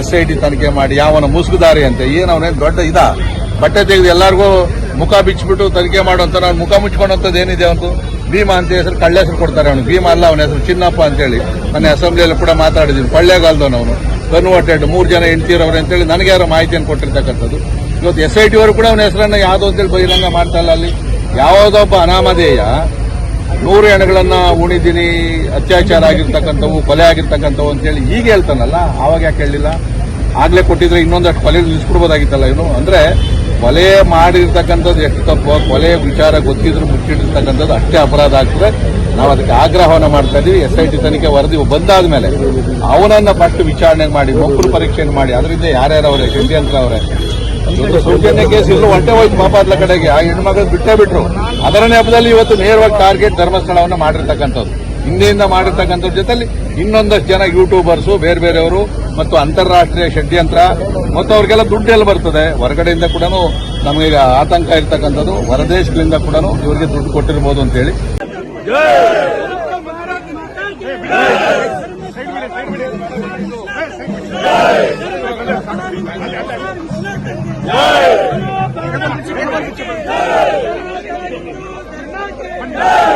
S I T ತನಿಖೆ ಮಾಡಿ ಯಾವನ ಮುಸುಗುದಾರಿ ಅಂತ, ಏನು ಅವನೇನು ದೊಡ್ಡ ಇದ? ಬಟ್ಟೆ ತೆಗೆದು ಎಲ್ಲರಿಗೂ ಮುಖ ಬಿಚ್ಚಿಬಿಟ್ಟು ತನಿಖೆ ಮಾಡುವಂತ ನಾನು ಮುಖ ಮುಚ್ಕೊಂಡಂತದ್ದು ಏನಿದೆ ಅವನು ಭೀಮಾ ಅಂತ ಹೆಸರು, ಕಳ್ಳ ಹೆಸರು ಕೊಡ್ತಾರೆ ಅವನು ಭೀಮಾ ಅಲ್ಲ, ಅವನ ಹೆಸರು ಚಿನ್ನಪ್ಪ ಅಂತೇಳಿ ನನ್ನ ಅಸೆಂಬ್ಲಿಯಲ್ಲಿ ಕೂಡ ಮಾತಾಡಿದ್ದೀನಿ. ಕೊಳ್ಳೇಗಾಲದವನು ಅವನು. ಕನ್ವರ್ಟೆಡ್ ಮೂರು ಜನ ಹೆಂಡ್ತಿರವ್ರೆ ಅಂತೇಳಿ ನನಗೆ ಯಾರೋ ಮಾಹಿತಿಯನ್ನು ಕೊಟ್ಟಿರ್ತಕ್ಕಂಥದ್ದು. ಇವತ್ತು ಎಸ್ ಐ ಟಿ ಅವರು ಕೂಡ ಅವನ ಹೆಸರನ್ನ ಯಾವುದೋ ಅಂತೇಳಿ ಬಹಿರಂಗ ಮಾಡ್ತಾ ಇಲ್ಲ ಅಲ್ಲಿ. ಯಾವುದೋ ಒಬ್ಬ ಅನಾಮಧೇಯ ನೂರು ಹೆಣಗಳನ್ನ ಉಣಿದಿನಿ ಅತ್ಯಾಚಾರ ಆಗಿರ್ತಕ್ಕಂಥವು, ಕೊಲೆ ಆಗಿರ್ತಕ್ಕಂಥವು ಅಂತೇಳಿ ಈಗ ಹೇಳ್ತಾನಲ್ಲ, ಆವಾಗ ಯಾಕೆ ಹೇಳಿಲ್ಲ ಆಗ್ಲೇ ಕೊಟ್ಟಿದ್ರೆ ಇನ್ನೊಂದಷ್ಟು ಕೊಲೆ ನಿಲ್ಸ್ಕೊಡ್ಬೋದಾಗಿತ್ತಲ್ಲ ಇವನು? ಅಂದ್ರೆ ಕೊಲೆ ಮಾಡಿರ್ತಕ್ಕಂಥದ್ದು ಎಷ್ಟು ತಪ್ಪು, ಕೊಲೆ ವಿಚಾರ ಗೊತ್ತಿದ್ರು ಮುಚ್ಚಿಟ್ಟಿರ್ತಕ್ಕಂಥದ್ದು ಅಷ್ಟೇ ಅಪರಾಧ ಆಗ್ತದೆ. ನಾವು ಅದಕ್ಕೆ ಆಗ್ರಹವನ್ನು ಮಾಡ್ತಾ ಇದೀವಿ. ಎಸ್ ಐ ಟಿ ತನಿಖೆ ವರದಿ ಬಂದಾದ ಮೇಲೆ ಅವನನ್ನ ಪಟ್ಟು ವಿಚಾರಣೆ ಮಾಡಿ, ಮಕ್ಕಳು ಪರೀಕ್ಷೆಯನ್ನು ಮಾಡಿ, ಅದರಿಂದ ಯಾರ್ಯಾರವ್ರೆ ಷಡ್ಯಂತ್ರ ಅವರೇ. ಸೌಜನ್ಯ ಕೇಸ್ ಇಲ್ಲೂ ಹೊಟ್ಟೆ ಹೋಯ್ತು ಪಾಪ ಕಡೆಗೆ. ಆ ಹೆಣ್ಮಗಳು ಬಿಟ್ಟೇ ಬಿಟ್ರು. ಅದರ ನೆಪದಲ್ಲಿ ಇವತ್ತು ನೇರವಾಗಿ ಟಾರ್ಗೆಟ್ ಧರ್ಮಸ್ಥಳವನ್ನು ಮಾಡಿರ್ತಕ್ಕಂಥದ್ದು. ಹಿಂದೆಯಿಂದ ಮಾಡಿರ್ತಕ್ಕಂಥದ್ರ ಜೊತೆಯಲ್ಲಿ ಇನ್ನೊಂದಷ್ಟು ಜನ ಯೂಟ್ಯೂಬರ್ಸು ಬೇರೆ ಬೇರೆಯವರು ಮತ್ತು ಅಂತಾರಾಷ್ಟ್ರೀಯ ಷಡ್ಯಂತ್ರ ಮತ್ತು ಅವ್ರಿಗೆಲ್ಲ ದುಡ್ಡು ಎಲ್ಲಿ ಬರ್ತದೆ. ಹೊರಗಡೆಯಿಂದ ಕೂಡ ನಮಗೀಗ ಆತಂಕ ಇರ್ತಕ್ಕಂಥದ್ದು. ಹೊರದೇಶಗಳಿಂದ ಕೂಡ ಇವರಿಗೆ ದುಡ್ಡು ಕೊಟ್ಟಿರ್ಬೋದು ಅಂತ ಹೇಳಿ Bandar!